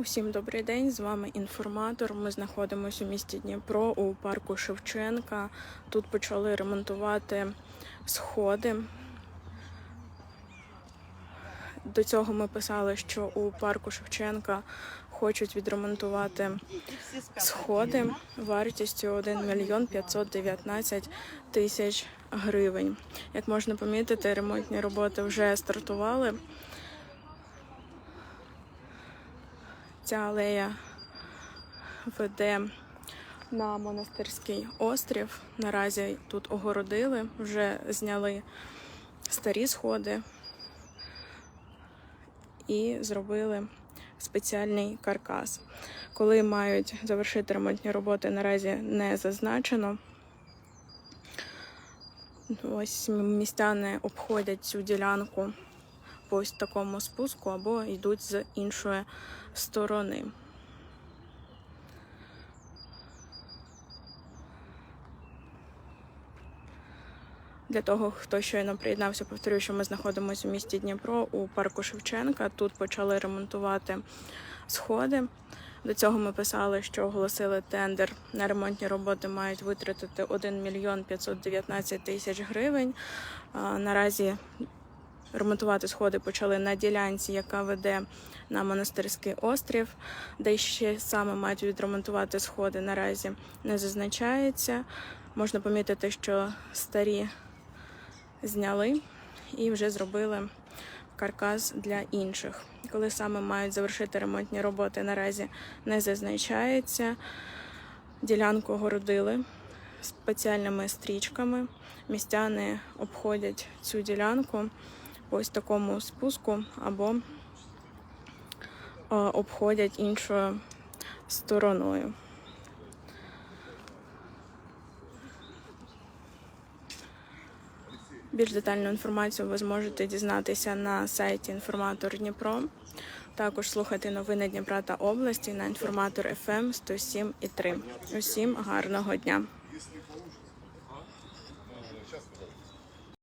Усім добрий день. З вами інформатор. Ми знаходимося у місті Дніпро у парку Шевченка. Тут почали ремонтувати сходи. До цього ми писали, що у парку Шевченка хочуть відремонтувати сходи вартістю 1 мільйон 519 тисяч гривень. Як можна помітити, ремонтні роботи вже стартували. Ця алея веде на монастирський острів. Наразі тут огородили, вже зняли старі сходи і зробили спеціальний каркас. Коли мають завершити ремонтні роботи, наразі не зазначено. Ось містяни обходять цю ділянку по ось такому спуску або йдуть з іншої сторони. Для того, хто щойно приєднався, повторюю, що ми знаходимося у місті Дніпро у парку Шевченка. Тут почали ремонтувати сходи. До цього ми писали, що оголосили тендер на ремонтні роботи мають витратити 1 мільйон 519 тисяч гривень. Наразі ремонтувати сходи почали на ділянці, яка веде на монастирський острів, де ще саме мають відремонтувати сходи. Наразі не зазначається. Можна помітити, що старі зняли і вже зробили каркас для інших. Коли саме мають завершити ремонтні роботи, наразі не зазначається. Ділянку огородили спеціальними стрічками. Містяни обходять цю ділянку ось такому спуску або е, обходять іншою стороною. Більш детальну інформацію ви зможете дізнатися на сайті Інформатор Дніпро. Також слухайте новини Дніпра та області на інформатор ФМ 107,3. Усім гарного дня!